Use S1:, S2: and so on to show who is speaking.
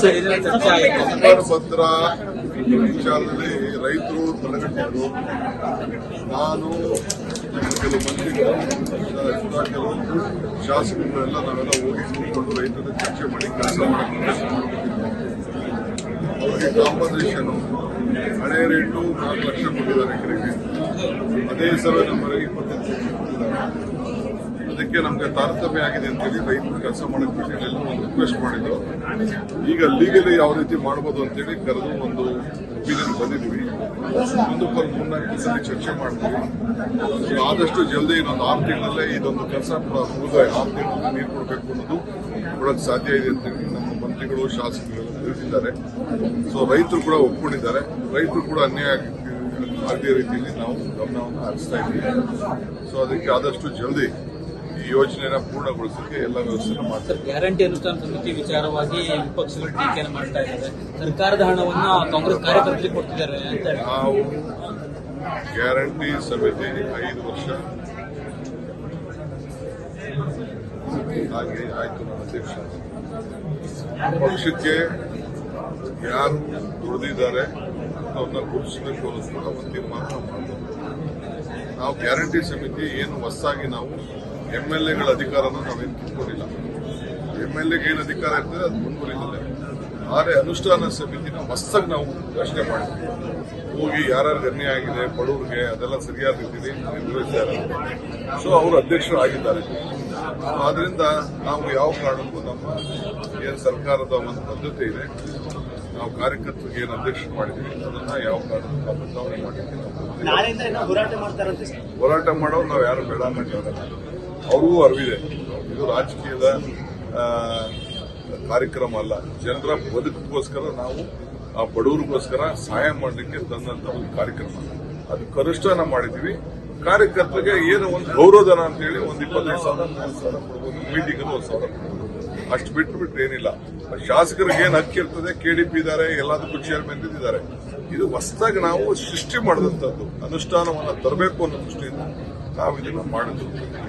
S1: ಸರ್ಕಾರ ಪತ್ರ ವಿಚಾರದಲ್ಲಿ ರೈತರು ತಲೆಗಟ್ಟಿದ್ರು ನಾನು ಕೆಲವು ಮಂತ್ರಿಗಳು ಕೆಲವು ಶಾಸಕರುಗಳೆಲ್ಲ ನಾವೆಲ್ಲ ಹೋಗಿ ಕೂತ್ಕೊಂಡು ರೈತರ ಚರ್ಚೆ ಮಾಡಿ ಕೆಲಸ ಅವರಿಗೆ ಕಾಂಪನ್ಸೇಷನ್ ಹಳೆ ರೇಟು ನಾಲ್ಕು ಲಕ್ಷ ಕೊಟ್ಟಿದ್ದಾರೆ ಎಕರೆಗೆ. ಅದೇ ಸಲ ನಮ್ಮ ಕೊಟ್ಟಿದ್ದಾರೆ. ಅದಕ್ಕೆ ನಮಗೆ ತಾರತಮ್ಯ ಆಗಿದೆ ಅಂತೇಳಿ ರೈತರು ಕೆಲಸ ಮಾಡಕ್ ಎಲ್ಲರೂ ಎಲ್ಲ ಒಂದು ರಿಕ್ವೆಸ್ಟ್ ಮಾಡಿದ್ರು. ಈಗ ಲೀಗಲಿ ಯಾವ ರೀತಿ ಮಾಡ್ಬೋದು ಅಂತೇಳಿ ಕರೆದು ಒಂದು ಒಪಿನಿಯನ್ ಬಂದಿದ್ವಿ ಒಂದು ಪರ್ ಮೂರ್ನಾಲ್ಕು ಚರ್ಚೆ ಮಾಡ್ತೀವಿ. ಆದಷ್ಟು ಜಲ್ದಿ ಇನ್ನೊಂದು ಆರು ತಿಂಗಳಲ್ಲೇ ಇದೊಂದು ಕೆಲಸ ಮುಗಿದ ಆರು ತಿಂಗಳಲ್ಲಿ ನೀರು ಕೊಡಬೇಕು ಅನ್ನೋದು ಕೊಡಕ್ಕೆ ಸಾಧ್ಯ ಇದೆ ಅಂತೇಳಿ ನಮ್ಮ ಮಂತ್ರಿಗಳು, ಶಾಸಕರು ತಿಳಿಸಿದ್ದಾರೆ. ಸೊ ರೈತರು ಕೂಡ ಒಪ್ಕೊಂಡಿದ್ದಾರೆ. ರೈತರು ಕೂಡ ಅನ್ಯಾಯ ಆಗದೇ ರೀತಿಯಲ್ಲಿ ನಾವು ಗಮನವನ್ನು ಹರಿಸ್ತಾ ಇದ್ದೀವಿ. ಸೊ ಅದಕ್ಕೆ ಆದಷ್ಟು ಜಲ್ದಿ ಈ ಯೋಜನೆನ ಪೂರ್ಣಗೊಳಿಸಲಿಕ್ಕೆ ಎಲ್ಲ ವ್ಯವಸ್ಥೆ ಮಾಡ್ತಾರೆ.
S2: ಗ್ಯಾರಂಟಿ ಅನುಷ್ಠಾನ ಸಮಿತಿ ವಿಚಾರವಾಗಿ ವಿಪಕ್ಷಗಳು ಟೀಕೆಯನ್ನು ಮಾಡ್ತಾ ಇದ್ದಾರೆ. ಸರ್ಕಾರದ ಹಣವನ್ನ ಕಾಂಗ್ರೆಸ್ ಕಾರ್ಯಕರ್ತರಿಗೆ ಕೊಡ್ತಿದ್ದಾರೆ ಅಂತ
S1: ನಾವು ಗ್ಯಾರಂಟಿ ಸಮಿತಿ ಐದು ವರ್ಷ. ಹಾಗೆ ಆಯ್ತು ನಮ್ಮ ಅಧ್ಯಕ್ಷ. ಪಕ್ಷಕ್ಕೆ ಯಾರು ದುಡಿದಿದ್ದಾರೆ ಅವ್ರನ್ನ ಗುರುತಿಸಬೇಕು ಅನ್ನೋದು ಕೂಡ ಒಂದು ತೀರ್ಮಾನ ನಾವು ಮಾಡ್ಬೋದು ನಾವು ಗ್ಯಾರಂಟಿ ಸಮಿತಿ ಏನು ಹೊಸ್ದಾಗಿ ನಾವು ಎಂ ಎಲ್ ಎಗಳ ಅಧಿಕಾರನ ನಾವೇನು ಕಿತ್ಕೊಂಡಿಲ್ಲ. ಎಂ ಎಲ್ ಎಗೆ ಏನು ಅಧಿಕಾರ ಇರ್ತದೆ ಅದು ಮುಂದುವರಿತದೆ ಆದರೆ ಅನುಷ್ಠಾನ ಸಮಿತಿನ ಮಸ್ತಾಗಿ ನಾವು ಯೋಚನೆ ಮಾಡಿದ್ವಿ. ಹೋಗಿ ಯಾರ್ಯಾರು ಅನ್ಯಾಯ ಆಗಿದೆ ಬಡವ್ರಿಗೆ ಅದೆಲ್ಲ ಸರಿಯಾದ ರೀತಿಯಲ್ಲಿ ನಿರ್ವಹಿಸಿದ್ದಾರೆ ಸೊ ಅವರು ಅಧ್ಯಕ್ಷರು ಆಗಿದ್ದಾರೆ. ಆದ್ರಿಂದ ನಾವು ಯಾವ ಕಾರಣಕ್ಕೂ ನಮ್ಮ ಏನು ಸರ್ಕಾರದ ಒಂದು ಬದ್ಧತೆ ಇದೆ ನಾವು ಕಾರ್ಯಕರ್ತರಿಗೆ ಏನು ಅಧ್ಯಕ್ಷ ಮಾಡಿದ್ವಿ ಅದನ್ನ ಯಾವ ಕಾರಣಕ್ಕೂ ನಾವು ಬದಲಾವಣೆ
S3: ಏನೋ ಹೋರಾಟ ಮಾಡ್ತಾರಂತೆ ಸರ್.
S1: ಹೋರಾಟ ಮಾಡೋರು ನಾವು ಯಾರು ಬೇಡ ಅನ್ನೋಕ್ಕಾಗಲ್ಲ ಅವ್ರಿಗೂ ಅರಿವಿದೆ. ಇದು ರಾಜಕೀಯದ ಕಾರ್ಯಕ್ರಮ ಅಲ್ಲ. ಜನರ ಬದುಕಿಗೋಸ್ಕರ ನಾವು ಆ ಬಡವರಿಗೋಸ್ಕರ ಸಹಾಯ ಮಾಡಲಿಕ್ಕೆ ತಂದಂತ ಒಂದು ಕಾರ್ಯಕ್ರಮ. ಅದು ಕನಿಷ್ಠನ ಮಾಡಿದೀವಿ ಕಾರ್ಯಕರ್ತರಿಗೆ ಏನು ಒಂದು ಗೌರವಧನ ಅಂತ ಹೇಳಿ ಒಂದು ಇಪ್ಪತ್ತೈದು ಸಾವಿರ, ಮೂವತ್ತು ಸಾವಿರ ಕೊಡ್ಬೋದು. ಮೀಟಿಂಗ್ ಒಂದು ಸಾವಿರ ಅಷ್ಟು ಬಿಟ್ಟು ಬಿಟ್ಟು ಏನಿಲ್ಲ. ಶಾಸಕರಿಗೆ ಏನು ಹಕ್ಕಿ ಇರ್ತದೆ? ಕೆಡಿಪಿ ಇದ್ದಾರೆ ಎಲ್ಲದಕ್ಕೂ ಚೇರ್ಮನ್ ಇದ್ದಾರೆ ಇದು ಹೊಸದಾಗಿ ನಾವು ಸೃಷ್ಟಿ ಮಾಡಿದಂಥದ್ದು ಅನುಷ್ಠಾನವನ್ನು ತರಬೇಕು ಅನ್ನೋ ದೃಷ್ಟಿಯಿಂದ ನಾವು ಇದನ್ನು ಮಾಡಿದ್ದು.